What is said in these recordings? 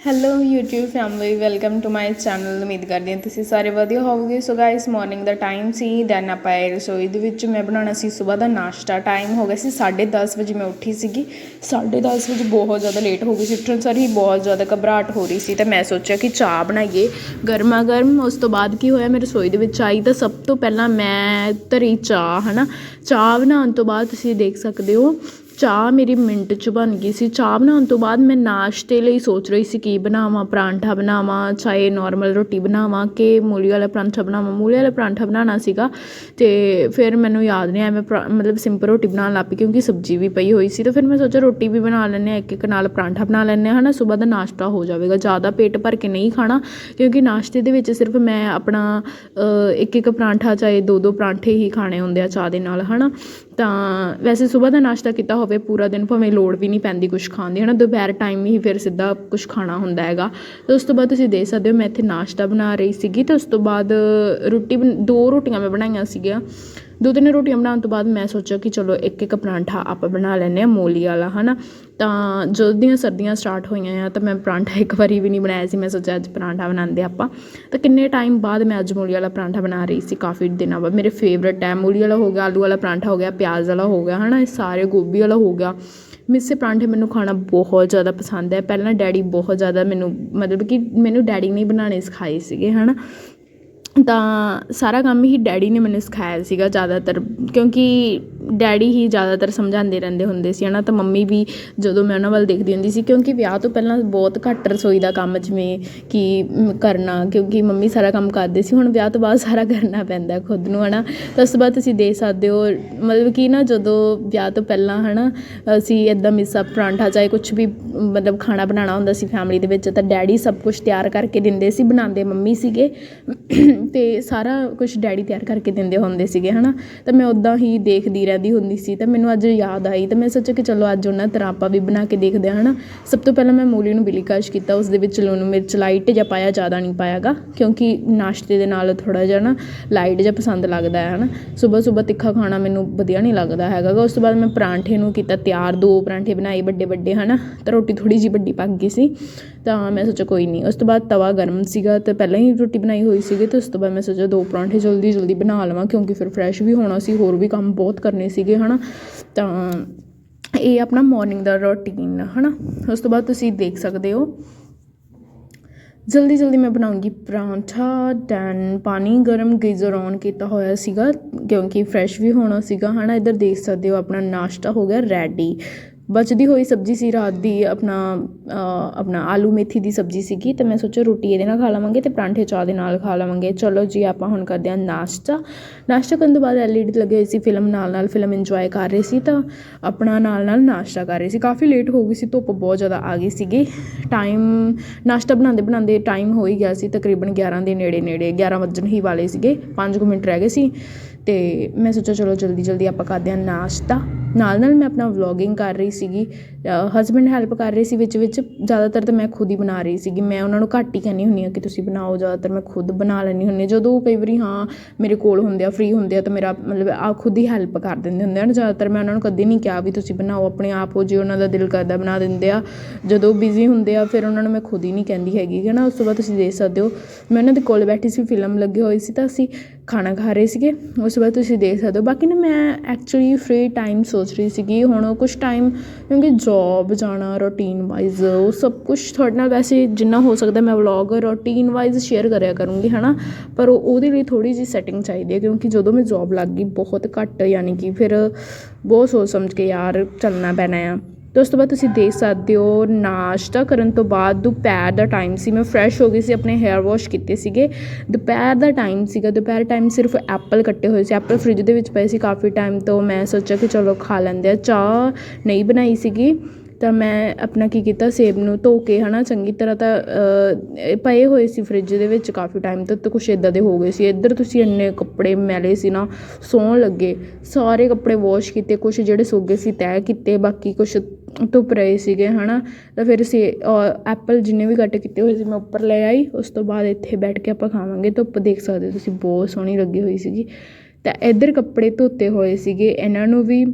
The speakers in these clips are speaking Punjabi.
Hello YouTube family welcome to my channel ਉਮੀਦ ਕਰਦੀ ਹਾਂ ਤੁਸੀਂ ਸਾਰੇ ਵਧੀਆ ਹੋਵੋਗੇ। ਸੋ ਗਾਇਸ ਮਾਰਨਿੰਗ ਦਾ ਟਾਈਮ ਸੀ। ਦੈਨ ਆਪਾਂ ਆਏ ਰਸੋਈ ਦੇ ਵਿੱਚ ਮੈਂ ਬਣਾਉਣਾ ਸੀ। ਸਵੇਰ ਦਾ ਨਾਸ਼ਤਾ ਟਾਈਮ ਹੋ ਗਿਆ ਸੀ। 10:30 ਵਜੇ ਮੈਂ ਉੱਠੀ ਸੀਗੀ। 10:30 ਵਜੇ ਬਹੁਤ ਜ਼ਿਆਦਾ ਲੇਟ ਹੋ ਗਈ ਸੀ। ਉੱਠਣ ਸਾਰ ਹੀ ਬਹੁਤ ਜ਼ਿਆਦਾ ਘਬਰਾਹਟ ਹੋ ਰਹੀ ਸੀ। ਤਾਂ ਮੈਂ ਸੋਚਿਆ ਕਿ ਚਾਹ ਬਣਾਈਏ। ਗਰਮਾ ਗਰਮ ਉਸ ਤੋਂ ਬਾਅਦ ਕੀ ਹੋਇਆ? ਮੈਂ ਰਸੋਈ ਦੇ ਵਿੱਚ ਆਈ ਤਾਂ ਸਭ ਤੋਂ ਪਹਿਲਾਂ ਮੈਂ ਧਰੀ ਚਾਹ, ਹਨਾ? ਚਾਹ ਬਣਾਉਣ ਤੋਂ ਬਾਅਦ ਤੁਸੀਂ ਦੇਖ ਸਕਦੇ ਹੋ ਚਾਹ ਮੇਰੀ ਮਿੰਟ 'ਚ ਬਣ ਗਈ ਸੀ। ਚਾਹ ਬਣਾਉਣ ਤੋਂ ਬਾਅਦ ਮੈਂ ਨਾਸ਼ਤੇ ਲਈ ਸੋਚ ਰਹੀ ਸੀ ਕੀ ਬਣਾਵਾਂ, ਪਰਾਂਠਾ ਬਣਾਵਾਂ, ਚਾਹੇ ਨੋਰਮਲ ਰੋਟੀ ਬਣਾਵਾਂ ਕਿ ਮੂਲੀ ਵਾਲਾ ਪਰਾਂਠਾ ਬਣਾਵਾਂ। ਮੂਲੀ ਵਾਲਾ ਪਰਾਂਠਾ ਬਣਾਉਣਾ ਸੀਗਾ ਤੇ ਫਿਰ ਮੈਨੂੰ ਯਾਦ ਨਹੀਂ ਆਇਆ, ਮੈਂ ਪਰਾ- ਮਤਲਬ ਸਿੰਪਲ ਰੋਟੀ ਬਣਾਉਣ ਲੱਗ ਪਈ ਕਿਉਂਕਿ ਸਬਜ਼ੀ ਵੀ ਪਈ ਹੋਈ ਸੀ ਤਾਂ ਫਿਰ ਮੈਂ ਸੋਚਿਆ ਰੋਟੀ ਵੀ ਬਣਾ ਲੈਂਦੇ ਹਾਂ, ਇੱਕ ਇੱਕ ਨਾਲ ਪਰਾਂਠਾ ਬਣਾ ਲੈਂਦੇ ਹਾਂ, ਹਨਾ? ਸਵੇਰ ਦਾ ਨਾਸ਼ਤਾ ਹੋ ਜਾਵੇਗਾ। ਜ਼ਿਆਦਾ ਪੇਟ ਭਰ ਕੇ ਨਹੀਂ ਖਾਣਾ ਕਿਉਂਕਿ ਨਾਸ਼ਤੇ ਦੇ ਵਿੱਚ ਸਿਰਫ ਮੈਂ ਆਪਣਾ ਇੱਕ ਇੱਕ ਪਰਾਂਠਾ ਚਾਹੇ ਦੋ ਦੋ ਪਰਾਂਠੇ ਹੀ ਖਾਣੇ ਹੁੰਦੇ ਆ ਚਾਹ ਦੇ ਨਾਲ, ਹਨਾ? ਤਾਂ ਵੈਸੇ ਸਵੇਰ ਦਾ ਨਾਸ਼ਤਾ ਕੀਤਾ ਹੋਵੇ ਪੂਰਾ ਦਿਨ, ਭਾਵੇਂ ਲੋੜ ਵੀ ਨਹੀਂ ਪੈਂਦੀ ਕੁਛ ਖਾਣ ਦੀ ਹੈ ਨਾ ਦੁਪਹਿਰ ਟਾਈਮ ਹੀ ਫਿਰ ਸਿੱਧਾ ਕੁਛ ਖਾਣਾ ਹੁੰਦਾ ਹੈਗਾ। ਤੇ ਉਸ ਤੋਂ ਬਾਅਦ ਤੁਸੀਂ ਦੇਖ ਸਕਦੇ ਹੋ ਮੈਂ ਇੱਥੇ ਨਾਸ਼ਤਾ ਬਣਾ ਰਹੀ ਸੀਗੀ ਤੇ ਉਸ ਤੋਂ ਬਾਅਦ ਰੋਟੀ ਬਣ- ਦੋ ਰੋਟੀਆਂ ਮੈਂ ਬਣਾਈਆਂ ਸੀਗੀਆਂ। ਦੋ ਤਿੰਨ ਰੋਟੀਆਂ ਬਣਾਉਣ ਤੋਂ ਬਾਅਦ ਮੈਂ ਸੋਚਿਆ ਕਿ ਚਲੋ ਇੱਕ ਇੱਕ ਪਰਾਂਠਾ ਆਪਾਂ ਬਣਾ ਲੈਂਦੇ ਆ ਮੂਲੀ ਵਾਲਾ, ਹਨਾ? ਤਾਂ ਜਦੋਂ ਦੀਆਂ ਸਰਦੀਆਂ ਸਟਾਰਟ ਹੋਈਆਂ ਆ, ਤਾਂ ਮੈਂ ਪਰਾਂਠਾ ਇੱਕ ਵਾਰੀ ਵੀ ਨਹੀਂ ਬਣਾਇਆ ਸੀ। ਮੈਂ ਸੋਚਿਆ ਅੱਜ ਪਰਾਂਠਾ ਬਣਾਉਂਦੇ ਆਪਾਂ। ਤਾਂ ਕਿੰਨੇ ਟਾਈਮ ਬਾਅਦ ਮੈਂ ਅੱਜ ਮੂਲੀ ਵਾਲਾ ਪਰਾਂਠਾ ਬਣਾ ਰਹੀ ਸੀ, ਕਾਫੀ ਦਿਨਾਂ ਬਾਅਦ। ਮੇਰੇ ਫੇਵਰਟ ਹੈ, ਮੂਲੀ ਵਾਲਾ ਹੋ ਗਿਆ, ਆਲੂ ਵਾਲਾ ਪਰਾਂਠਾ ਹੋ ਗਿਆ, ਪਿਆਜ਼ ਵਾਲਾ ਹੋ ਗਿਆ, ਹਨਾ? ਇਹ ਸਾਰੇ ਗੋਭੀ ਵਾਲਾ ਹੋ ਗਿਆ। ਮਿੱਸੇ ਪਰਾਂਠੇ ਮੈਨੂੰ ਖਾਣਾ ਬਹੁਤ ਜ਼ਿਆਦਾ ਪਸੰਦ ਹੈ। ਪਹਿਲਾਂ ਡੈਡੀ ਬਹੁਤ ਜ਼ਿਆਦਾ ਮੈਨੂੰ, ਮਤਲਬ ਕਿ ਮੈਨੂੰ ਡੈਡੀ ਨੇ ਬਣਾਉਣੇ ਸਿਖਾਏ ਸੀਗੇ, ਹਨਾ? ਤਾਂ ਸਾਰਾ ਕੰਮ ਹੀ ਡੈਡੀ ਨੇ ਮੈਨੂੰ ਸਿਖਾਇਆ ਸੀਗਾ ਜ਼ਿਆਦਾਤਰ ਕਿਉਂਕਿ ਡੈਡੀ ਹੀ ਜ਼ਿਆਦਾਤਰ ਸਮਝਾਉਂਦੇ ਰਹਿੰਦੇ ਹੁੰਦੇ ਸੀ ਹੈ ਨਾ ਤਾਂ ਮੰਮੀ ਵੀ ਜਦੋਂ ਮੈਂ ਉਹਨਾਂ ਵੱਲ ਦੇਖਦੀ ਹੁੰਦੀ ਸੀ, ਕਿਉਂਕਿ ਵਿਆਹ ਤੋਂ ਪਹਿਲਾਂ ਬਹੁਤ ਘੱਟ ਰਸੋਈ ਦਾ ਕੰਮ ਜਿਵੇਂ ਕਿ ਕਰਨਾ, ਕਿਉਂਕਿ ਮੰਮੀ ਸਾਰਾ ਕੰਮ ਕਰਦੇ ਸੀ, ਹੁਣ ਵਿਆਹ ਤੋਂ ਬਾਅਦ ਸਾਰਾ ਕਰਨਾ ਪੈਂਦਾ ਖੁਦ ਨੂੰ ਹੈ ਨਾ ਤਾਂ ਉਸ ਤੋਂ ਬਾਅਦ ਤੁਸੀਂ ਦੇਖ ਸਕਦੇ ਹੋ, ਮਤਲਬ ਕਿ ਨਾ ਜਦੋਂ ਵਿਆਹ ਤੋਂ ਪਹਿਲਾਂ ਹੈ ਨਾ ਅਸੀਂ ਇਦਾਂ ਮਿੱਸਾ ਪਰਾਂਠਾ ਚਾਹੇ ਕੁਝ ਵੀ, ਮਤਲਬ ਖਾਣਾ ਬਣਾਉਣਾ ਹੁੰਦਾ ਸੀ ਫੈਮਿਲੀ ਦੇ ਵਿੱਚ, ਤਾਂ ਡੈਡੀ ਸਭ ਕੁਝ ਤਿਆਰ ਕਰਕੇ ਦਿੰਦੇ ਸੀ, ਬਣਾਉਂਦੇ ਮੰਮੀ ਸੀਗੇ। ਤੇ ਸਾਰਾ ਕੁਝ ਡੈਡੀ ਤਿਆਰ ਕਰਕੇ ਦਿੰਦੇ ਹੁੰਦੇ ਸੀਗੇ, ਹਨਾ? ਤਾਂ ਮੈਂ ਉਦਾਂ ਹੀ ਦੇਖਦੀ ਰਹਿੰਦੀ ਹੁੰਦੀ ਸੀ ਤਾਂ ਮੈਨੂੰ ਅੱਜ ਯਾਦ ਆਈ ਤਾਂ ਮੈਂ ਸੋਚਿਆ ਕਿ ਚਲੋ ਅੱਜ ਉਹਨਾਂ ਤਰ੍ਹਾਂ ਆਪਾਂ ਵੀ ਬਣਾ ਕੇ ਦੇਖਦੇ ਹਾਂ, ਹਨਾ? ਸਭ ਤੋਂ ਪਹਿਲਾਂ ਮੈਂ ਮੂਲੀ ਨੂੰ ਬਿਲੀਕਾਸ਼ ਕੀਤਾ, ਉਸ ਦੇ ਵਿੱਚ ਲੂਣ ਮਿਰਚ ਲਾਈਟ ਜਿਹਾ ਪਾਇਆ, ਜ਼ਿਆਦਾ ਨਹੀਂ ਪਾਇਆਗਾ, ਕਿਉਂਕਿ ਨਾਸ਼ਤੇ ਦੇ ਨਾਲ ਥੋੜਾ ਜਿਹਾ ਨਾ ਲਾਈਟ ਜਿਹਾ ਪਸੰਦ ਲੱਗਦਾ ਹੈ, ਹਨਾ? ਸਵੇਰ ਸਵੇਰ ਤਿੱਖਾ ਖਾਣਾ ਮੈਨੂੰ ਵਧੀਆ ਨਹੀਂ ਲੱਗਦਾ ਹੈਗਾ ਉਸ ਤੋਂ ਬਾਅਦ ਮੈਂ ਪਰਾਂਠੇ ਨੂੰ ਕੀਤਾ ਤਿਆਰ, ਦੋ ਪਰਾਂਠੇ ਬਣਾਏ ਵੱਡੇ ਵੱਡੇ, ਹਨਾ? ਤਾਂ ਰੋਟੀ ਥੋੜੀ ਜਿਹੀ ਵੱਡੀ ਪੱਕ ਗਈ ਸੀ, ਤਾਂ ਮੈਂ ਸੋਚਿਆ ਕੋਈ ਨਹੀਂ। ਉਸ ਤੋਂ ਬਾਅਦ ਤਵਾ ਗਰਮ ਸੀਗਾ, ਤੇ ਪਹਿਲਾਂ ਹੀ ਰੋਟੀ ਬਣਾਈ ਹੋਈ ਸੀਗੀ, ਤੇ ਉਸ ਤੋਂ ਬਾਅਦ ਮੈਂ ਸੋਚਿਆ ਦੋ ਪਰਾਂਠੇ ਜਲਦੀ ਜਲਦੀ ਬਣਾ ਲਵਾਂ, ਕਿਉਂਕਿ ਫਿਰ ਫਰੈਸ਼ ਵੀ ਹੋਣਾ ਸੀ, ਹੋਰ ਵੀ ਕੰਮ ਬਹੁਤ ਕਰਨੇ ਸੀਗੇ, ਹਨਾ? ਤਾਂ ਇਹ ਆਪਣਾ ਮਾਰਨਿੰਗ ਦਾ ਰੂਟੀਨ ਹਨਾ? ਉਸ ਤੋਂ ਬਾਅਦ ਤੁਸੀਂ ਦੇਖ ਸਕਦੇ ਹੋ। ਜਲਦੀ ਜਲਦੀ ਮੈਂ ਬਣਾਉਂਗੀ ਪਰਾਂਠਾ ਦੈਨ ਪਾਣੀ ਗਰਮ ਗੀਜ਼ਰ ਔਨ ਕੀਤਾ ਹੋਇਆ ਸੀਗਾ, ਕਿਉਂਕਿ ਫਰੈਸ਼ ਵੀ ਹੋਣਾ ਸੀਗਾ, ਹਨਾ? ਇੱਧਰ ਦੇਖ ਸਕਦੇ ਹੋ, ਆਪਣਾ ਨਾਸ਼ਤਾ ਹੋ ਗਿਆ ਰੈਡੀ ਬਚਦੀ ਹੋਈ ਸਬਜ਼ੀ ਸੀ ਰਾਤ ਦੀ, ਆਪਣਾ ਆਪਣਾ ਆਲੂ ਮੇਥੀ ਦੀ ਸਬਜ਼ੀ ਸੀਗੀ, ਤੇ ਮੈਂ ਸੋਚਿਆ ਰੋਟੀ ਇਹਦੇ ਨਾਲ ਖਾ ਲਵਾਂਗੇ ਅਤੇ ਪਰਾਂਠੇ ਚਾਹ ਦੇ ਨਾਲ ਖਾ ਲਵਾਂਗੇ। ਚਲੋ ਜੀ, ਆਪਾਂ ਹੁਣ ਕਰਦੇ ਹਾਂ ਨਾਸ਼ਤਾ। ਨਾਸ਼ਤਾ ਕਰਨ ਤੋਂ ਬਾਅਦ ਐਲਈਡੀ ਲੱਗੇ ਹੋਈ ਸੀ ਫਿਲਮ ਨਾਲ ਨਾਲ, ਫਿਲਮ ਇੰਜੋਏ ਕਰ ਰਹੇ ਸੀ ਤਾਂ ਆਪਣਾ ਨਾਲ ਨਾਲ ਨਾਸ਼ਤਾ ਕਰ ਰਹੇ ਸੀ। ਕਾਫੀ ਲੇਟ ਹੋ ਗਈ ਸੀ, ਧੁੱਪ ਬਹੁਤ ਜ਼ਿਆਦਾ ਆ ਗਈ ਸੀਗੀ। ਟਾਈਮ ਨਾਸ਼ਤਾ ਬਣਾਉਂਦੇ ਬਣਾਉਂਦੇ ਟਾਈਮ ਹੋ ਹੀ ਗਿਆ ਸੀ, ਤਕਰੀਬਨ 11 ਦੇ ਨੇੜੇ ਨੇੜੇ 11 ਵੱਜਣ ਹੀ ਵਾਲੇ ਸੀਗੇ 5 ਕੁ ਮਿੰਟ ਰਹਿ ਗਏ ਸੀ। ਅਤੇ ਮੈਂ ਸੋਚਿਆ ਚਲੋ ਜਲਦੀ ਜਲਦੀ ਆਪਾਂ ਕਰਦੇ ਹਾਂ ਨਾਸ਼ਤਾ। ਨਾਲ ਨਾਲ ਮੈਂ ਆਪਣਾ ਵਲੋਗਿੰਗ ਕਰ ਰਹੀ ਸੀਗੀ। ਹਸਬੈਂਡ ਹੈਲਪ ਕਰ ਰਹੇ ਸੀ ਵਿੱਚ ਵਿੱਚ। ਜ਼ਿਆਦਾਤਰ ਤਾਂ ਮੈਂ ਖੁਦ ਹੀ ਬਣਾ ਰਹੀ ਸੀਗੀ। ਮੈਂ ਉਹਨਾਂ ਨੂੰ ਘੱਟ ਹੀ ਕਹਿੰਦੀ ਹੁੰਦੀ ਹਾਂ ਕਿ ਤੁਸੀਂ ਬਣਾਓ। ਜ਼ਿਆਦਾਤਰ ਮੈਂ ਖੁਦ ਬਣਾ ਲੈਂਦੀ ਹੁੰਦੀ ਹਾਂ। ਜਦੋਂ ਕਈ ਵਾਰੀ ਹਾਂ, ਮੇਰੇ ਕੋਲ ਹੁੰਦੇ ਆ ਫ੍ਰੀ ਹੁੰਦੇ ਆ, ਤਾਂ ਮੇਰਾ ਮਤਲਬ ਆ ਖੁਦ ਹੀ ਹੈਲਪ ਕਰ ਦਿੰਦੇ ਹੁੰਦੇ ਹਨ, ਜ਼ਿਆਦਾਤਰ ਮੈਂ ਉਹਨਾਂ ਨੂੰ ਕਦੇ ਨਹੀਂ ਕਿਹਾ ਵੀ ਤੁਸੀਂ ਬਣਾਓ। ਆਪਣੇ ਆਪ ਉਹ ਜੇ ਉਹਨਾਂ ਦਾ ਦਿਲ ਕਰਦਾ ਬਣਾ ਦਿੰਦੇ ਆ। ਜਦੋਂ ਬਿਜ਼ੀ ਹੁੰਦੇ ਆ, ਫਿਰ ਉਹਨਾਂ ਨੂੰ ਮੈਂ ਖੁਦ ਹੀ ਨਹੀਂ ਕਹਿੰਦੀ ਹੈਗੀ ਹੈ ਨਾ ਉਸ ਤੋਂ ਬਾਅਦ ਤੁਸੀਂ ਦੇਖ ਸਕਦੇ ਹੋ। ਮੈਂ ਉਹਨਾਂ ਦੇ ਕੋਲ ਬੈਠੀ ਸੀ ਫਿਲਮ ਲੱਗੇ ਹੋਈ ਸੀ, ਤਾਂ ਅਸੀਂ ਖਾਣਾ ਖਾ ਰਹੇ ਸੀਗੇ। ਉਸ ਤੋਂ ਬਾਅਦ ਤੁਸੀਂ ਦੇਖ ਸਕਦੇ ਹੋ। ਬਾਕੀ ਨਾ ਮੈਂ ਐਕਚੁਲੀ ਫਰੀ ਟਾਈਮ ਸੋਚ ਰਹੀ ਸੀਗੀ, ਹੁਣ ਕੁਛ ਟਾਈਮ ਕਿਉਂਕਿ ਜੋਬ ਜਾਣਾ ਰੂਟੀਨ ਵਾਈਜ਼ ਉਹ ਸਭ ਕੁਛ ਤੁਹਾਡੇ ਨਾਲ ਵੈਸੇ ਜਿੰਨਾ ਹੋ ਸਕਦਾ ਮੈਂ ਵਲੋਗ ਰੂਟੀਨ ਵਾਈਜ਼ ਸ਼ੇਅਰ ਕਰਿਆ ਕਰੂੰਗੀ ਹੈ ਨਾ ਪਰ ਉਹਦੇ ਲਈ ਥੋੜ੍ਹੀ ਜਿਹੀ ਸੈਟਿੰਗ ਚਾਹੀਦੀ ਹੈ, ਕਿਉਂਕਿ ਜਦੋਂ ਮੈਂ ਜੋਬ ਲੱਗ ਗਈ ਬਹੁਤ ਘੱਟ, ਯਾਨੀ ਕਿ ਫਿਰ ਬਹੁਤ ਸੋਚ ਸਮਝ ਕੇ ਯਾਰ ਚੱਲਣਾ ਪੈਣਾ ਆ। ਅਤੇ ਉਸ ਤੋਂ ਬਾਅਦ ਤੁਸੀਂ ਦੇਖ ਸਕਦੇ ਹੋ, ਨਾਸ਼ਤਾ ਕਰਨ ਤੋਂ ਬਾਅਦ ਦੁਪਹਿਰ ਦਾ ਟਾਈਮ ਸੀ। ਮੈਂ ਫਰੈਸ਼ ਹੋ ਗਈ ਸੀ, ਆਪਣੇ ਹੇਅਰ ਵਾਸ਼ ਕੀਤੇ ਸੀਗੇ। ਦੁਪਹਿਰ ਦਾ ਟਾਈਮ ਸੀਗਾ, ਦੁਪਹਿਰ ਟਾਈਮ ਸਿਰਫ ਐਪਲ ਕੱਟੇ ਹੋਏ ਸੀ। ਐਪਲ ਫਰਿੱਜ ਦੇ ਵਿੱਚ ਪਏ ਸੀ ਕਾਫੀ ਟਾਈਮ ਤੋਂ। ਮੈਂ ਸੋਚਿਆ ਕਿ ਚਲੋ ਖਾ ਲੈਂਦੇ ਆ। ਚਾਹ ਨਹੀਂ ਬਣਾਈ ਸੀਗੀ। ਤਾਂ ਮੈਂ ਆਪਣਾ ਕੀ ਕੀਤਾ, ਸੇਬ ਨੂੰ ਧੋ ਕੇ ਹੈ ਨਾ ਚੰਗੀ ਤਰ੍ਹਾਂ ਤਾਂ ਪਏ ਹੋਏ ਸੀ ਫਰਿੱਜ ਦੇ ਵਿੱਚ ਕਾਫੀ ਟਾਈਮ ਤੋਂ, ਤਾਂ ਕੁਛ ਇਦਾਂ ਦੇ ਹੋ ਗਏ ਸੀ। ਇੱਧਰ ਤੁਸੀਂ ਇੰਨੇ ਕੱਪੜੇ ਮੈਲੇ ਸੀ ਨਾ, ਸੌਣ ਲੱਗੇ। ਸਾਰੇ ਕੱਪੜੇ ਵਾਸ਼ ਕੀਤੇ, ਕੁਛ ਜਿਹੜੇ ਸੁੱਗੇ ਸੀ ਤੈਅ ਕੀਤੇ, ਬਾਕੀ ਕੁਛ ਧੁੱਪ ਰਹੇ ਸੀਗੇ, ਹਨਾ। ਤਾਂ ਫਿਰ ਸੇ ਐਪਲ ਜਿੰਨੇ ਵੀ ਕੱਟ ਕੀਤੇ ਹੋਏ ਸੀ, ਮੈਂ ਉੱਪਰ ਲੈ ਆਈ। ਉਸ ਤੋਂ ਬਾਅਦ ਇੱਥੇ ਬੈਠ ਕੇ ਆਪਾਂ ਖਾਵਾਂਗੇ। ਧੁੱਪ ਦੇਖ ਸਕਦੇ ਹੋ ਤੁਸੀਂ, ਬਹੁਤ ਸੋਹਣੀ ਲੱਗੀ ਹੋਈ ਸੀਗੀ। ਤਾਂ ਇੱਧਰ ਕੱਪੜੇ ਧੋਤੇ ਹੋਏ ਸੀਗੇ। ਇਹਨਾਂ ਨੂੰ ਵੀ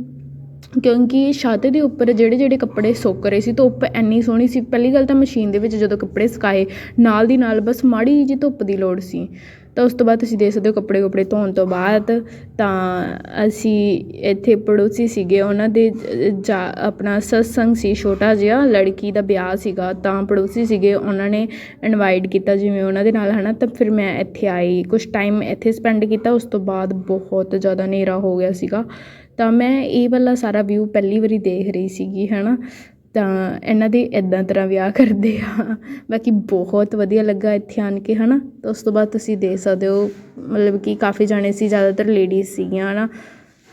ਕਿਉਂਕਿ ਛੱਤ ਦੇ ਉੱਪਰ ਜਿਹੜੇ ਜਿਹੜੇ ਕੱਪੜੇ ਸੁੱਕ ਰਹੇ ਸੀ, ਧੁੱਪ ਇੰਨੀ ਸੋਹਣੀ ਸੀ। ਪਹਿਲੀ ਗੱਲ ਤਾਂ ਮਸ਼ੀਨ ਦੇ ਵਿੱਚ ਜਦੋਂ ਕੱਪੜੇ ਸੁਕਾਏ, ਨਾਲ ਦੀ ਨਾਲ ਬਸ ਮਾੜੀ ਜਿਹੀ ਧੁੱਪ ਦੀ ਲੋੜ ਸੀ। ਤਾਂ ਉਸ ਤੋਂ ਬਾਅਦ ਤੁਸੀਂ ਦੇਖ ਸਕਦੇ ਹੋ ਕੱਪੜੇ ਕੁਪੜੇ ਧੋਣ ਤੋਂ ਬਾਅਦ ਤਾਂ ਅਸੀਂ ਇੱਥੇ ਪੜੋਸੀ ਸੀਗੇ। ਉਹਨਾਂ ਦੇ ਜਾ ਆਪਣਾ ਸਤਸੰਗ ਸੀ, ਛੋਟਾ ਜਿਹਾ ਲੜਕੀ ਦਾ ਵਿਆਹ ਸੀਗਾ। ਤਾਂ ਪੜੋਸੀ ਸੀਗੇ, ਉਹਨਾਂ ਨੇ ਇਨਵਾਈਟ ਕੀਤਾ ਜਿਵੇਂ ਉਹਨਾਂ ਦੇ ਨਾਲ, ਹਨਾ। ਤਾਂ ਫਿਰ ਮੈਂ ਇੱਥੇ ਆਈ ਕੁਝ ਟਾਈਮ ਇੱਥੇ ਸਪੈਂਡ ਕੀਤਾ। ਉਸ ਤੋਂ ਬਾਅਦ ਬਹੁਤ ਜ਼ਿਆਦਾ ਹਨੇਰਾ ਹੋ ਗਿਆ ਸੀਗਾ। ਤਾਂ ਮੈਂ ਇਹ ਵਾਲਾ ਸਾਰਾ ਵਿਊ ਪਹਿਲੀ ਵਾਰੀ ਦੇਖ ਰਹੀ ਸੀਗੀ ਹੈ ਨਾ ਤਾਂ ਇਹਨਾਂ ਦੇ ਇੱਦਾਂ ਤਰ੍ਹਾਂ ਵਿਆਹ ਕਰਦੇ ਆ। ਬਾਕੀ ਬਹੁਤ ਵਧੀਆ ਲੱਗਾ ਇੱਥੇ ਆਣ ਕੇ, ਹਨਾ? ਤਾਂ ਉਸ ਤੋਂ ਬਾਅਦ ਤੁਸੀਂ ਦੇਖ ਸਕਦੇ ਹੋ, ਮਤਲਬ ਕਿ ਕਾਫੀ ਜਾਣੇ ਸੀ, ਜ਼ਿਆਦਾਤਰ ਲੇਡੀਜ਼ ਸੀਗੀਆਂ ਹੈ ਨਾ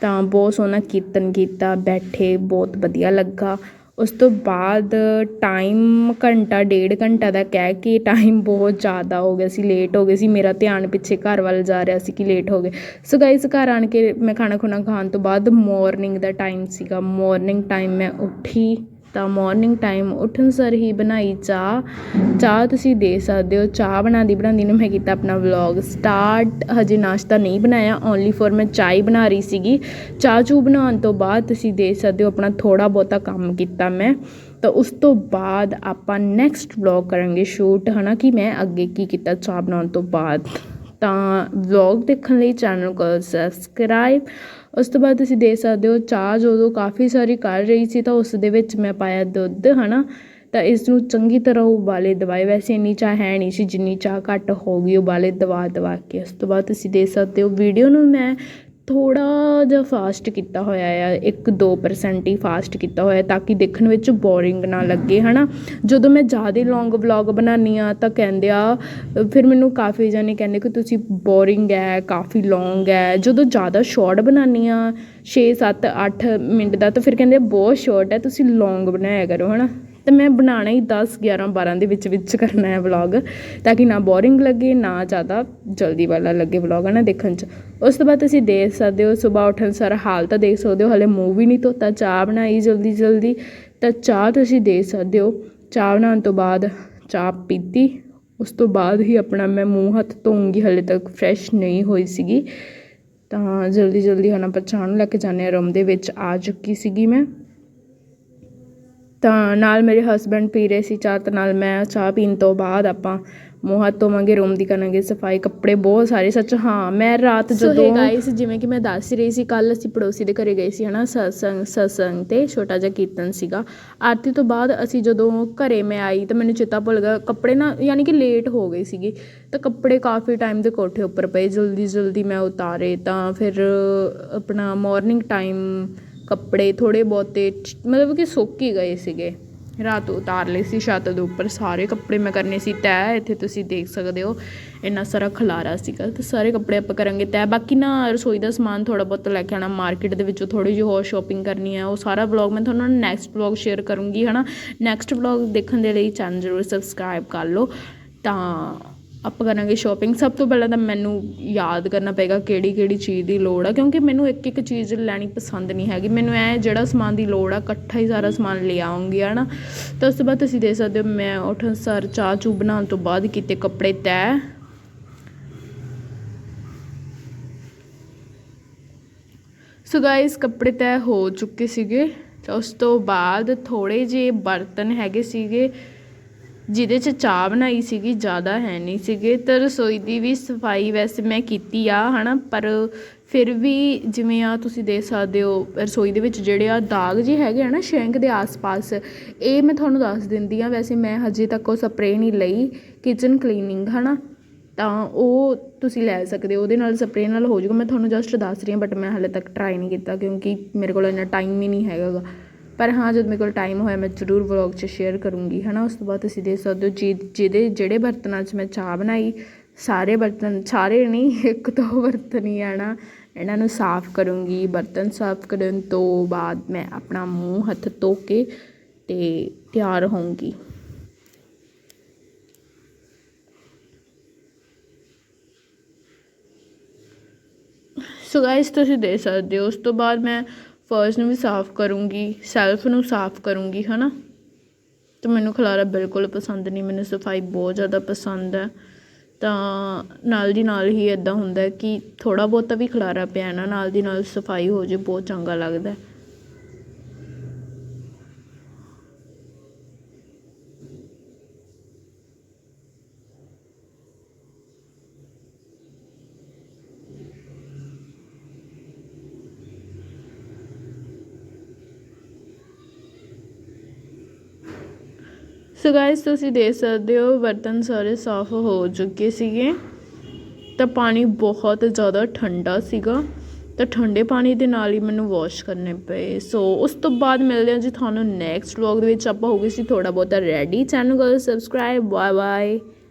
ਤਾਂ ਬਹੁਤ ਸੋਹਣਾ ਕੀਰਤਨ ਕੀਤਾ, ਬੈਠੇ, ਬਹੁਤ ਵਧੀਆ ਲੱਗਾ। ਉਸ ਤੋਂ ਬਾਅਦ ਟਾਈਮ ਘੰਟਾ, ਡੇਢ ਘੰਟਾ ਦਾ ਕਹਿ ਕੇ ਟਾਈਮ ਬਹੁਤ ਜ਼ਿਆਦਾ ਹੋ ਗਿਆ ਸੀ ਲੇਟ ਹੋ ਗਏ ਸੀ। ਮੇਰਾ ਧਿਆਨ ਪਿੱਛੇ ਘਰ ਵੱਲ ਜਾ ਰਿਹਾ ਸੀ ਕਿ ਲੇਟ ਹੋ ਗਏ। ਸੋ ਗਾਇਸ ਘਰ ਆਣ ਕੇ ਮੈਂ ਖਾਣਾ ਖੁਣਾ ਖਾਣ ਤੋਂ ਬਾਅਦ ਮੋਰਨਿੰਗ ਦਾ ਟਾਈਮ ਸੀਗਾ। ਮੋਰਨਿੰਗ ਟਾਈਮ ਮੈਂ ਉੱਠੀ। ਤਾਂ ਮੋਰਨਿੰਗ ਟਾਈਮ ਉੱਠਣ ਸਰ ਹੀ ਬਣਾਈ ਚਾਹ। ਚਾਹ ਤੁਸੀਂ ਦੇ ਸਕਦੇ ਹੋ। ਚਾਹ ਬਣਾਉਂਦੀ ਬਣਾਉਂਦੀ ਨੂੰ ਮੈਂ ਕੀਤਾ ਆਪਣਾ ਵਲੌਗ ਸਟਾਰਟ ਹਜੇ ਨਾਸ਼ਤਾ ਨਹੀਂ ਬਣਾਇਆ। ਓਨਲੀ ਫॉर ਮੈਂ ਚਾਹ ਹੀ ਬਣਾ ਰਹੀ ਸੀਗੀ। ਚਾਹ ਚੂ ਬਣਾਉਣ ਤੋਂ ਬਾਅਦ ਤੁਸੀਂ ਦੇ ਸਕਦੇ ਹੋ ਆਪਣਾ ਥੋੜਾ ਬਹੁਤਾ ਕੰਮ ਕੀਤਾ ਮੈਂ। ਤਾਂ ਉਸ ਤੋਂ ਬਾਅਦ ਆਪਾਂ ਨੈਕਸਟ ਵਲੌਗ ਕਰਾਂਗੇ ਸ਼ੂਟ ਹਨਾ ਕਿ ਮੈਂ ਅੱਗੇ ਕੀ ਕੀਤਾ ਚਾਹ ਬਣਾਉਣ ਤੋਂ ਬਾਅਦ। ਤਾਂ ਵਲੋਗ ਦੇਖਣ ਲਈ ਚੈਨਲ ਕੋਲ ਸਬਸਕ੍ਰਾਈਬ ਉਸ ਤੋਂ ਬਾਅਦ ਤੁਸੀਂ ਦੇਖ ਸਕਦੇ ਹੋ ਚਾਹ ਜਦੋਂ ਕਾਫੀ ਸਾਰੀ ਕਰ ਰਹੀ ਸੀ ਤਾਂ ਉਸ ਦੇ ਵਿੱਚ ਮੈਂ ਪਾਇਆ ਦੁੱਧ ਹੈ ਨਾ ਤਾਂ ਇਸ ਨੂੰ ਚੰਗੀ ਤਰ੍ਹਾਂ ਉਬਾਲੇ ਦਵਾਏ। ਵੈਸੇ ਇੰਨੀ ਚਾਹ ਹੈ ਨਹੀਂ ਸੀ, ਜਿੰਨੀ ਚਾਹ ਘੱਟ ਹੋ ਗਈ, ਉਬਾਲੇ ਦਵਾ ਦਵਾ ਕੇ। ਉਸ ਤੋਂ ਬਾਅਦ ਤੁਸੀਂ ਦੇਖ ਸਕਦੇ ਹੋ ਵੀਡੀਓ ਨੂੰ ਮੈਂ ਥੋੜ੍ਹਾ ਜਿਹਾ ਫਾਸਟ ਕੀਤਾ ਹੋਇਆ ਆ 1-2% ਹੀ ਫਾਸਟ ਕੀਤਾ ਹੋਇਆ ਤਾਂ ਕਿ ਦੇਖਣ ਵਿੱਚ ਬੋਰਿੰਗ ਨਾ ਲੱਗੇ ਹੈ ਨਾ ਜਦੋਂ ਮੈਂ ਜ਼ਿਆਦਾ ਲੌਂਗ ਵਲੌਗ ਬਣਾਉਂਦੀ ਹਾਂ ਤਾਂ ਕਹਿੰਦੇ ਆ, ਫਿਰ ਮੈਨੂੰ ਕਾਫੀ ਜਣੇ ਕਹਿੰਦੇ ਕਿ ਤੁਸੀਂ ਬੋਰਿੰਗ ਹੈ, ਕਾਫੀ ਲੌਂਗ ਹੈ। ਜਦੋਂ ਜ਼ਿਆਦਾ ਸ਼ੋਰਟ ਬਣਾਉਂਦੀ ਹਾਂ, ਛੇ ਸੱਤ ਅੱਠ ਮਿੰਟ ਦਾ ਤਾਂ ਫਿਰ ਕਹਿੰਦੇ ਬਹੁਤ ਸ਼ੋਰਟ ਹੈ, ਤੁਸੀਂ ਲੌਂਗ ਬਣਾਇਆ ਕਰੋ ਹੈ ਨਾ ਤੇ ਮੈਂ ਬਣਾਉਣਾ ਹੀ 10 11 12 ਦੇ ਵਿੱਚ ਵਿੱਚ ਕਰਨਾ ਹੈ ਵਲੌਗ ਤਾਂ ਕਿ ਨਾ ਬੋਰਿੰਗ ਲੱਗੇ, ਨਾ ਜ਼ਿਆਦਾ ਜਲਦੀ ਵਾਲਾ ਲੱਗੇ ਵਲੌਗ ਹੈ ਨਾ ਦੇਖਣ 'ਚ। ਉਸ ਤੋਂ ਬਾਅਦ ਤੁਸੀਂ ਦੇਖ ਸਕਦੇ ਹੋ ਸਵੇਰ ਉੱਠਣ ਸਾਰਾ ਹਾਲ ਤਾਂ ਦੇਖ ਸਕਦੇ ਹੋ, ਹਲੇ ਮੂੰਹ ਵੀ ਨਹੀਂ ਧੋਤਾ, ਚਾਹ ਬਣਾਈ ਜਲਦੀ ਜਲਦੀ। ਤਾਂ ਚਾਹ ਤੁਸੀਂ ਦੇਖ ਸਕਦੇ ਹੋ, ਚਾਹ ਬਣਾਉਣ ਤੋਂ ਬਾਅਦ ਚਾਹ ਪੀਤੀ, ਉਸ ਤੋਂ ਬਾਅਦ ਹੀ ਆਪਣਾ ਮੈਂ ਮੂੰਹ ਹੱਥ ਧੋਉਂਗੀ ਹਲੇ ਤੱਕ ਫਰੈਸ਼ ਨਹੀਂ ਹੋਈ ਸੀਗੀ। ਤਾਂ ਜਲਦੀ ਜਲਦੀ ਹੁਣ ਆਪਾਂ ਚਾਹ ਨੂੰ ਲੈ ਕੇ ਜਾਂਦੇ ਹਾਂ ਰੂਮ ਦੇ ਵਿੱਚ ਆ ਚੁੱਕੀ ਸੀਗੀ ਮੈਂ। ਤਾਂ ਨਾਲ ਮੇਰੇ ਹਸਬੈਂਡ ਪੀ ਰਹੇ ਸੀ ਚਾਹ ਤੇ ਨਾਲ ਮੈਂ ਚਾਹ ਪੀਣ ਤੋਂ ਬਾਅਦ ਆਪਾਂ ਮੂੰਹ ਹੱਥ ਧੋਵਾਂਗੇ ਰੂਮ ਦੀ ਕਰਾਂਗੇ ਸਫ਼ਾਈ ਕੱਪੜੇ ਬਹੁਤ ਸਾਰੇ ਸੱਚ ਹਾਂ ਮੈਂ ਰਾਤ ਜਦੋਂ ਗਾਇਸ ਜਿਵੇਂ ਕਿ ਮੈਂ ਦੱਸ ਹੀ ਰਹੀ ਸੀ ਕੱਲ ਅਸੀਂ ਪੜੋਸੀ ਦੇ ਘਰੇ ਗਏ ਸੀ ਹਨਾ ਸਤਸੰਗ ਸਤਸੰਗ ਤੇ ਛੋਟਾ ਜਿਹਾ ਕੀਰਤਨ ਸੀਗਾ। ਆਰਤੀ ਤੋਂ ਬਾਅਦ ਅਸੀਂ ਜਦੋਂ ਘਰੇ ਮੈਂ ਆਈ ਤਾਂ ਮੈਨੂੰ ਚੇਤਾ ਭੁੱਲ ਗਿਆ ਕੱਪੜੇ ਨਾ ਯਾਨੀ ਕਿ ਲੇਟ ਹੋ ਗਏ ਸੀਗੇ ਤਾਂ ਕੱਪੜੇ ਕਾਫੀ ਟਾਈਮ ਦੇ ਕੋਠੇ ਉੱਪਰ ਪਏ ਜਲਦੀ ਜਲਦੀ ਮੈਂ ਉਤਾਰੇ ਤਾਂ ਫਿਰ ਆਪਣਾ ਮਾਰਨਿੰਗ ਟਾਈਮ ਕੱਪੜੇ ਥੋੜ੍ਹੇ ਬਹੁਤੇ ਮਤਲਬ ਕਿ ਸੁੱਕ ਹੀ ਗਏ ਸੀਗੇ। ਰਾਤ ਉਤਾਰ ਲਏ ਸੀ ਛੱਤ ਦੇ ਉੱਪਰ, ਸਾਰੇ ਕੱਪੜੇ ਮੈਂ ਕਰਨੇ ਸੀ ਤੈਅ, ਇੱਥੇ ਤੁਸੀਂ ਦੇਖ ਸਕਦੇ ਹੋ, ਇੰਨਾ ਸਾਰਾ ਖਲਾਰਾ ਸੀਗਾ ਅਤੇ ਸਾਰੇ ਕੱਪੜੇ ਆਪਾਂ ਕਰਾਂਗੇ ਤੈਅ। ਬਾਕੀ ਨਾ ਰਸੋਈ ਦਾ ਸਮਾਨ ਥੋੜ੍ਹਾ ਬਹੁਤ ਲੈ ਕੇ ਆਉਣਾ, ਮਾਰਕੀਟ ਦੇ ਵਿੱਚੋਂ ਥੋੜ੍ਹੀ ਜਿਹੀ ਹੋਰ ਸ਼ੋਪਿੰਗ ਕਰਨੀ ਹੈ, ਉਹ ਸਾਰਾ ਵਲੌਗ ਮੈਂ ਤੁਹਾਨੂੰ ਨੈਕਸਟ ਵਲੌਗ ਸ਼ੇਅਰ ਕਰੂੰਗੀ ਹੈ ਨਾ ਨੈਕਸਟ ਵਲੌਗ ਦੇਖਣ ਦੇ ਲਈ ਚੈਨਲ ਜ਼ਰੂਰ ਸਬਸਕ੍ਰਾਈਬ ਕਰ ਲਓ, ਤਾਂ ਆਪਾਂ ਕਰਾਂਗੇ ਸ਼ੋਪਿੰਗ ਸਭ ਤੋਂ ਪਹਿਲਾਂ ਤਾਂ ਮੈਨੂੰ ਯਾਦ ਕਰਨਾ ਪਏਗਾ ਕਿਹੜੀ ਕਿਹੜੀ ਚੀਜ਼ ਦੀ ਲੋੜ ਆ, ਕਿਉਂਕਿ ਮੈਨੂੰ ਇੱਕ ਇੱਕ ਚੀਜ਼ ਲੈਣੀ ਪਸੰਦ ਨਹੀਂ ਹੈਗੀ। ਮੈਨੂੰ ਐ ਜਿਹੜਾ ਸਮਾਨ ਦੀ ਲੋੜ ਆ, ਇਕੱਠਾ ਹੀ ਸਾਰਾ ਸਮਾਨ ਲੈ ਆਉਂਗੀ, ਹਨਾ? ਤਾਂ ਉਸ ਤੋਂ ਬਾਅਦ ਤੁਸੀਂ ਦੇ ਸਕਦੇ ਹੋ, ਮੈਂ ਉੱਠਣ ਸਾਰ ਚਾਹ ਚੂ ਬਣਾਉਣ ਤੋਂ ਬਾਅਦ ਕੀਤੇ ਕੱਪੜੇ ਤੈਅ। ਸੋ ਗਾਇਸ ਕੱਪੜੇ ਤੈਅ ਹੋ ਚੁੱਕੇ ਸੀਗੇ। ਤਾਂ ਉਸ ਤੋਂ ਬਾਅਦ ਥੋੜੇ ਜਿਹੇ ਬਰਤਨ ਹੈਗੇ ਸੀਗੇ। ਜਿਹਦੇ 'ਚ ਚਾਹ ਬਣਾਈ ਸੀਗੀ, ਜ਼ਿਆਦਾ ਹੈ ਨਹੀਂ ਸੀਗੇ ਤਾਂ ਰਸੋਈ ਦੀ ਵੀ ਸਫ਼ਾਈ ਵੈਸੇ ਮੈਂ ਕੀਤੀ ਆ ਹੈ ਨਾ ਪਰ ਫਿਰ ਵੀ ਜਿਵੇਂ ਆ ਤੁਸੀਂ ਦੇਖ ਸਕਦੇ ਹੋ, ਰਸੋਈ ਦੇ ਵਿੱਚ ਜਿਹੜੇ ਆ ਦਾਗ ਜਿਹੇ ਹੈਗੇ ਆ ਨਾ, ਸ਼ੈਂਕ ਦੇ ਆਸ-ਪਾਸ, ਇਹ ਮੈਂ ਤੁਹਾਨੂੰ ਦੱਸ ਦਿੰਦੀ ਆ, ਵੈਸੇ ਮੈਂ ਹਜੇ ਤੱਕ ਉਹ ਸਪਰੇਅ ਨਹੀਂ ਲਈ ਕਿਚਨ ਕਲੀਨਿੰਗ ਹੈ ਨਾ ਤਾਂ ਉਹ ਤੁਸੀਂ ਲੈ ਸਕਦੇ ਹੋ, ਉਹਦੇ ਨਾਲ ਸਪਰੇਅ ਨਾਲ ਹੋ ਜਾਊਗਾ, ਮੈਂ ਤੁਹਾਨੂੰ ਜਸਟ ਦੱਸ ਰਹੀ ਹਾਂ ਬਟ ਮੈਂ ਹਾਲੇ ਤੱਕ ਟਰਾਈ ਨਹੀਂ ਕੀਤਾ, ਕਿਉਂਕਿ ਮੇਰੇ ਕੋਲ ਇੰਨਾ ਟਾਈਮ ਹੀ ਨਹੀਂ ਹੈਗਾ ਗਾ। ਪਰ ਹਾਂ, ਜਦ ਮੇਰੇ ਕੋਲ ਟਾਈਮ ਹੋਇਆ, ਮੈਂ ਜ਼ਰੂਰ ਵਲੋਗ 'ਚ ਸ਼ੇਅਰ ਕਰੂੰਗੀ ਹੈ ਨਾ ਉਸ ਤੋਂ ਬਾਅਦ ਤੁਸੀਂ ਦੇਖ ਸਕਦੇ ਹੋ, ਜਿ- ਜਿਹਦੇ, ਜਿਹੜੇ ਬਰਤਨਾਂ 'ਚ ਮੈਂ ਚਾਹ ਬਣਾਈ, ਸਾਰੇ ਬਰਤਨ, ਸਾਰੇ ਨਹੀਂ, ਇੱਕ ਦੋ ਬਰਤਨ ਹੀ ਆ ਨਾ ਇਹਨਾਂ ਨੂੰ ਸਾਫ਼ ਕਰੂੰਗੀ, ਬਰਤਨ ਸਾਫ਼ ਕਰਨ ਤੋਂ ਬਾਅਦ ਮੈਂ ਆਪਣਾ ਮੂੰਹ ਹੱਥ ਧੋ ਕੇ ਤੇ ਤਿਆਰ ਹੋਊਂਗੀ। ਸੋ ਗਾਇਸ ਤੁਸੀਂ ਦੇਖ ਸਕਦੇ ਹੋ, ਉਸ ਤੋਂ ਬਾਅਦ ਮੈਂ ਫਰਸ਼ ਨੂੰ ਵੀ ਸਾਫ਼ ਕਰੂੰਗੀ ਸੈਲਫ ਨੂੰ ਸਾਫ਼ ਕਰੂੰਗੀ ਹੈ ਨਾ ਤਾਂ ਮੈਨੂੰ ਖਲਾਰਾ ਬਿਲਕੁਲ ਪਸੰਦ ਨਹੀਂ, ਮੈਨੂੰ ਸਫ਼ਾਈ ਬਹੁਤ ਜ਼ਿਆਦਾ ਪਸੰਦ ਹੈ। ਤਾਂ ਨਾਲ ਦੀ ਨਾਲ ਹੀ ਇਦਾਂ ਹੁੰਦਾ ਕਿ ਥੋੜ੍ਹਾ ਬਹੁਤਾ ਵੀ ਖਲਾਰਾ ਪਿਆ ਨਾ, ਨਾਲ ਦੀ ਨਾਲ ਸਫ਼ਾਈ ਹੋ ਜੇ ਬਹੁਤ ਚੰਗਾ ਲੱਗਦਾ ਸੋ ਗਾਇਸ ਤੁਸੀਂ ਦੇਖ ਸਕਦੇ ਹੋ ਬਰਤਨ ਸਾਰੇ ਸਾਫ਼ ਹੋ ਚੁੱਕੇ ਸੀਗੇ। ਤਾਂ ਪਾਣੀ ਬਹੁਤ ਜ਼ਿਆਦਾ ਠੰਡਾ ਸੀਗਾ। ਤਾਂ ਠੰਡੇ ਪਾਣੀ ਦੇ ਨਾਲ ਹੀ ਮੈਨੂੰ ਵਾਸ਼ ਕਰਨੇ ਪਏ। ਸੋ ਉਸ ਤੋਂ ਬਾਅਦ ਮਿਲਦੇ ਹਾਂ ਜੀ ਤੁਹਾਨੂੰ ਨੈਕਸਟ ਵਲੌਗ ਦੇ ਵਿੱਚ। ਆਪਾਂ ਹੋ ਗਏ ਸੀ ਥੋੜਾ ਬਹੁਤਾ ਰੈਡੀ ਚੈਨਲ ਕਰੋ ਸਬਸਕ੍ਰਾਈਬ ਬਾਏ ਬਾਏ